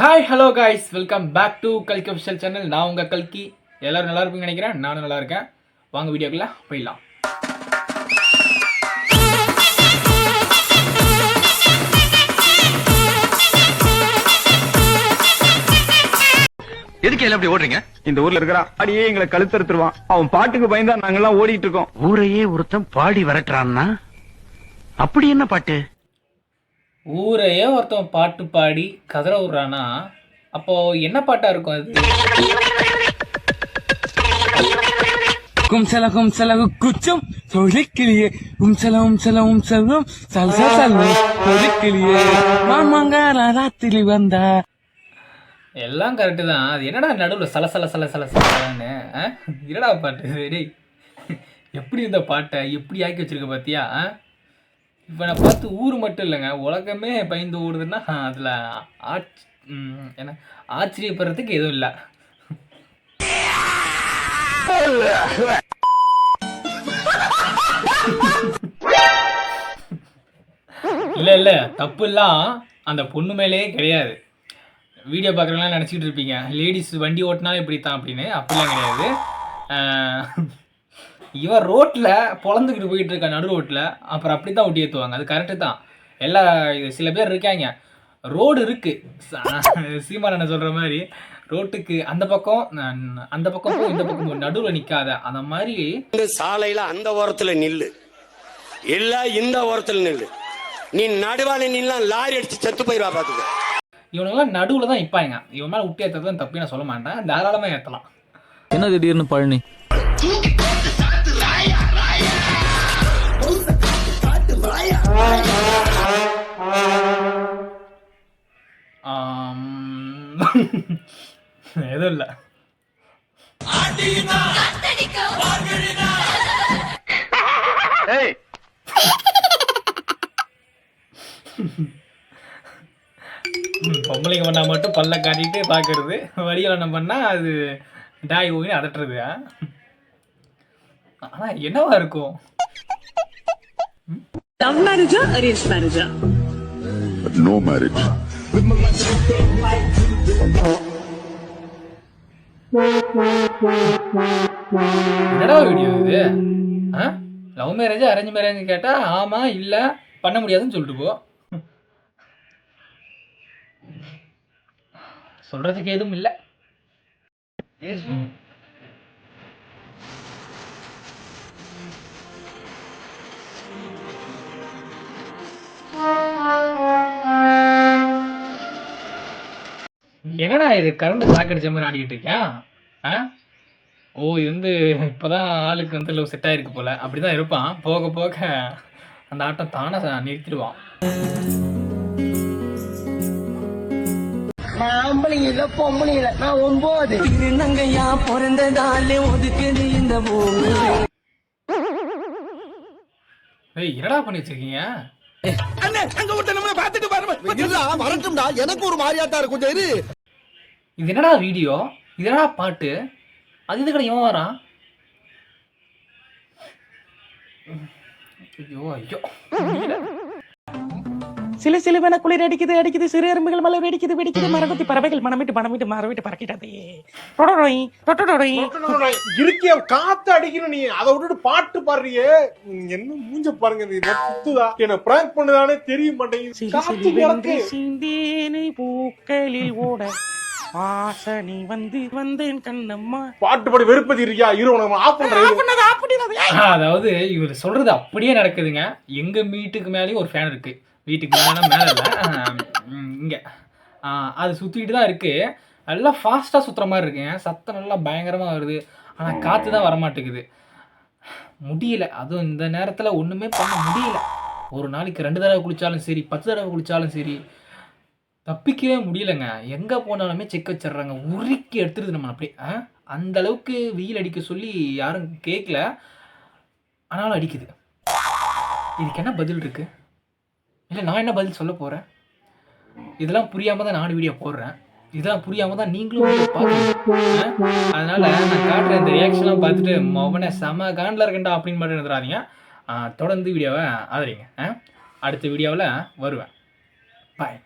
Hi hello guys welcome back to கல்கி official channel நான் உங்கள் கல்கி. எல்லாரும் நல்லா இருப்பீங்கன்னு நினைக்கிறேன். நானும் நல்லா இருக்கேன். வாங்க வீடியோக்குள்ள போயிடலாம். எதுக்கு எல்லாம் அப்படி ஓடுறீங்க? இந்த ஊர்ல இருக்கிறான் அடியே எங்களை கழுத்தறுத்துருவான். அவன் பாட்டுக்கு பயந்தா நாங்கெல்லாம் ஓடிட்டு இருக்கோம். ஊரையே ஒருத்தன் பாடி விரட்டுறான்னா? அப்படி என்ன பாட்டு? ஊரையே ஒருத்தன் பாட்டு பாடி கதற விட்றானா அப்போ என்ன பாட்டா இருக்கும் அது கும்சல கும்சல குச்சம் சொலிக்கிளியே கும்சல உம்சல உம்சலம் சல்ச சல்லம் சொலிக்கிளியே மாமங்கார ராத்திரி வந்தா எல்லாம் கரெக்டு தான் அது என்னடா நடுவில் சல சல சல சல சலன்னு? என்னடா பாட்டு? டேய் எப்படி இந்த பாட்டை எப்படி ஆக்கி வச்சிருக்க பார்த்தியா? இப்போ நான் பார்த்து ஊர் மட்டும் இல்லைங்க உலகமே பயந்து ஓடுதுன்னா அதில் ஆச் என்ன ஆச்சரியப்படுறதுக்கு எதுவும் இல்லை. இல்லை இல்லை தப்புலாம் அந்த பொண்ணு மேலேயே கிடையாது. வீடியோ பார்க்குறவங்களாம் நினச்சிக்கிட்டு இருப்பீங்க லேடிஸ் வண்டி ஓட்டினாலும் இப்படி தான் அப்படின்னு அப்படிலாம் கிடையாது. இவன் ரோட்டில் பொழந்துக்கிட்டு போயிட்டு இருக்க நடு ரோட்டில் அப்புறம் அப்படி தான் ஒட்டி ஏற்றுவாங்க அது கரெக்டு தான். எல்லா இது சில பேர் இருக்காங்க. ரோடு இருக்குது சீமான் என்ன சொல்கிற மாதிரி ரோட்டுக்கு அந்த பக்கம் அந்த பக்கம் போ இந்த பக்கம் நடுவில் நிற்காத அந்த மாதிரி இந்த சாலையில அந்த ஓரத்துல நில்லு. இல்ல இந்த ஓரத்துல நில்லு. நீ நடுவால நின்னா லாரி அடிச்சு செத்து போயிருவா பாத்துக்க. இவனுங்களாம் நடுவில் தான் நிற்பாங்க இவன் மேலே விட்டு ஏற்றுறது தான் தப்பு நான் சொல்ல மாட்டேன். தாராளமாக ஏற்றலாம் என்ன திடீர்னு பழனி? எதுவும் இல்லை. பொம்பளைங்க பண்ணா மட்டும் பல்ல காட்டிட்டு பார்க்கறது வடிகலனம் பண்ணா அது டாய் ஓகே அதட்டுறது ஆ? ஆனா என்னவா இருக்கும்? லவ் மேரேஜா அரேஞ்ச் மேரேஜா என்னடா வீடியோ இது? ஆ? லவ் மேரேஜ் அரேஞ்ச் மேரேஜ் கேட்டா ஆமா இல்ல பண்ண முடியாதுன்னு சொல்லிட்டு போ. சொல்றதுக்கு எதுவும் இல்லை. என்னடா இது கரண்ட் சாக்கடிச்ச மாதிரி ஆடிக்கிட்டு இருக்கேன் ஆ? ஓ இது வந்து இப்போதான் ஆளுக்கு வந்து லவ் செட் ஆயிருக்கு போல. அப்படிதான் இருப்பான். போக போக அந்த ஆட்டம் தானே நிறுத்திடுவான். திருநங்கையா பிறந்ததாலே ஒதுக்குது இந்த பூமி. ஏய் என்னடா பண்ணி வச்சிருக்கீங்க வரட்டும்டா. எனக்கு ஒரு மாதிரியாட்டா இருக்கும் கொஞ்சம் இரு இது என்னடா வீடியோ? இது என்னடா பாட்டு? அது இது இவன் வரான்? ஐயோ ஐயோ. சில சிலுவென குளிர் அடிக்குது அடிக்குது சிறு எறும்புகள் மலை வெடிக்குது வெடிக்குது. மரகத்தி பறவைகள் மனமிட்டு மனமிட்டு மரவிட்டு பறக்கிட்டதே. டொடொடொய், டொடொடொய். இருக்கிய காத்து அடிக்கணும் நீ. அதை விட்டுட்டு பாட்டு பாடுறியே. என்ன மூஞ்ச பாருங்க என்ன குத்துதா? என்ன பிராங்க் பண்ணுதானே தெரிய மாட்டேங்குது. காத்து பூக்களில் ஓட வாசனை வந்து வந்தேன் கண்ணம்மா. பாட்டு பாடி வெறுப்பதி இருக்கியா? இரு உனக்கு ஆஃப் பண்றேன். அதாவது இவர் சொல்றது அப்படியே நடக்குதுங்க. எங்க வீட்டுக்கு மேலேயும் ஒரு ஃபேன் இருக்கு. வீட்டுக்கு மேலே மேலே இல்லை. இங்கே. அது சுற்றிக்கிட்டு தான் இருக்கு. நல்லா ஃபாஸ்ட்டாக சுற்றுற மாதிரி இருக்குங்க சத்தம் நல்லா பயங்கரமாக வருது. ஆனால் காற்று தான் வரமாட்டேங்குது. முடியல. அதுவும் இந்த நேரத்தில் ஒன்றுமே பண்ண முடியல. ஒரு நாளைக்கு ரெண்டு தடவை குளிச்சாலும் சரி பத்து தடவை குளிச்சாலும் சரி தப்பிக்கவே முடியலங்க. எங்கே போனாலுமே செக் வச்சிடுறாங்க. உருக்கி எடுத்துருது நம்ம அப்படியே ஆ? அந்த அளவுக்கு வெயில் அடிக்க சொல்லி யாரும் கேட்கல ஆனாலும் அடிக்குது. இதுக்கு என்ன பதில் இருக்குது இல்லை நான் என்ன பதில் சொல்ல போகிறேன் இதெல்லாம் புரியாமல் தான் நானும் வீடியோ போடுறேன். இதெல்லாம் புரியாமல் தான் நீங்களும் வீடியோ பார்க்குறீங்க அதனால நான் காட்டுற இந்த ரியாக்ஷன்லாம் பார்த்துட்டு மவனை செம காண்டில் இருக்கண்டா அப்படின்னு மட்டும் எழுதுறாதீங்க தொடர்ந்து வீடியோவை ஆதரிங்க. ஆ? அடுத்த வீடியோவில் வருவேன். பாய்